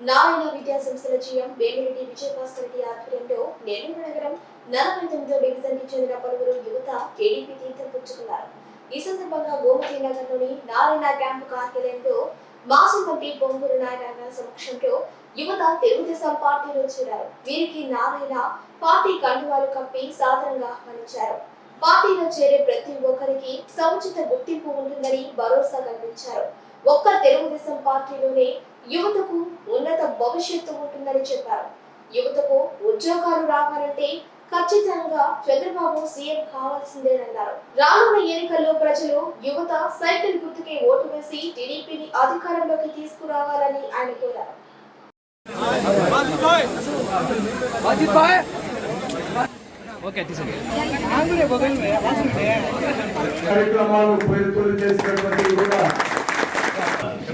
నారాయణ విద్యా సంస్థల జీఎం వేమిరెడ్డి విజయభాస్కర్ రెడ్డి ఆధ్వర్యంలో నెల్లూరు నగరం నలభై తొమ్మిదో డివిజన్కి చెందిన పలువురు యువత టీడీపీ తీర్థం పుచ్చుకున్నారు ఈ సందర్భంగా గోమతి నగర్లోని నారాయణ క్యాంపు కార్యాలయంలో మాజీ మంత్రి పొంగూరు నారాయణ సమక్షంలో యువత తెలుగుదేశం పార్టీలో చేరారు. వీరికి నారాయణ పార్టీ కండువాలు కప్పి సాధారణంగా ఆహ్వానించారు. పార్టీలో చేరే ప్రతి ఒక్కరికి సముచిత గుర్తింపు ఉంటుందని భరోసా కల్పించారు. ఒక్క తెలుగుదేశం పార్టీలోనే యువతకు ఉన్నత భవిష్యత్తు ఉంటుందని చెప్పారు. యువతకు ఉద్యోగాలు రావాలంటే ఖచ్చితంగా చంద్రబాబు సీఎం కావాల్సిందేనన్నారు రానున్న ఎన్నికల్లో ప్రజలు యువత సైకిల్ గుర్తుకే ఓటు వేసి టీడీపీని అధికారంలోకి తీసుకురావాలని ఆయన కోరారు. కార్యక్రమాలు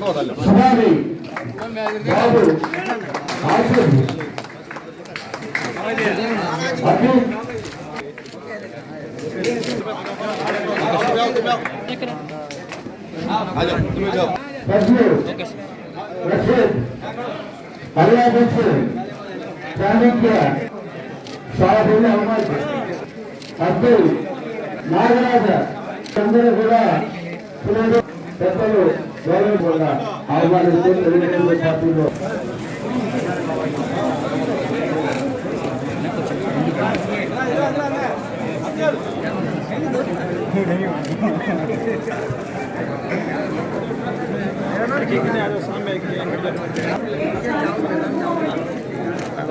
పేరుతోలు బాబు ఆసిఫ్ అఖిల్. చాణక్య. షాహుల్ అహ్మద్ అబ్దుల్. నాగరాజ. అందరూ కూడా పెద్దలు. గౌరవ కూడా ఆహ్వానిస్తూ తెలుగుదేశం పార్టీలో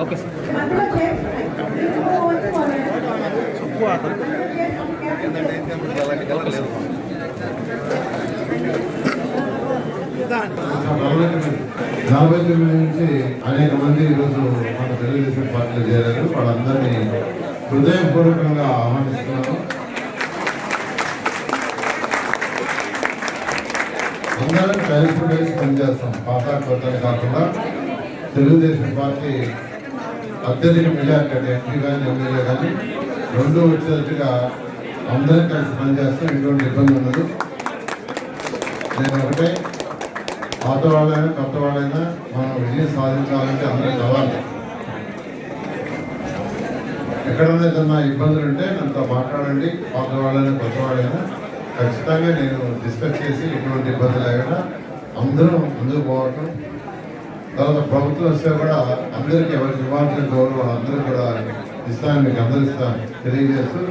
ఓకే సార్ నలభై తొమ్మిది నుంచి అనేక మంది ఈరోజు మన తెలుగుదేశం పార్టీలో చేరారు. వాళ్ళందరినీ హృదయపూర్వకంగా ఆహ్వానిస్తున్నాను. అందరం కలిసి కలిసి పనిచేస్తాం. పాత కొత్తలు కాకుండా తెలుగుదేశం పార్టీ అత్యధిక మెజార్టీ ఎంపీ కానీ ఎమ్మెల్యే కానీ రెండు వచ్చేట్టుగా అందరం కలిసి పనిచేస్తాం. ఎటువంటి ఇబ్బంది ఉండదు. నేను ఒకటే పాత వాళ్ళైనా కొత్త వాళ్ళైనా మనం విజయం సాధించాలంటే అందరం కావాలి ఎక్కడన్నా ఏదన్నా ఇబ్బందులు ఉంటే నాతో మాట్లాడండి. పాత వాళ్ళైనా కొత్త వాళ్ళైనా ఖచ్చితంగా నేను డిస్కస్ చేసి ఎటువంటి ఇబ్బంది లేకుండా అందరం ముందుకు పోవటం. తర్వాత ప్రభుత్వం వస్తే కూడా అందరికీ ఎవరికి ఇవ్వాల్సిన గౌరవం అందరూ కూడా ఇస్తాను మీకు అందరిస్తాను తెలియజేస్తూ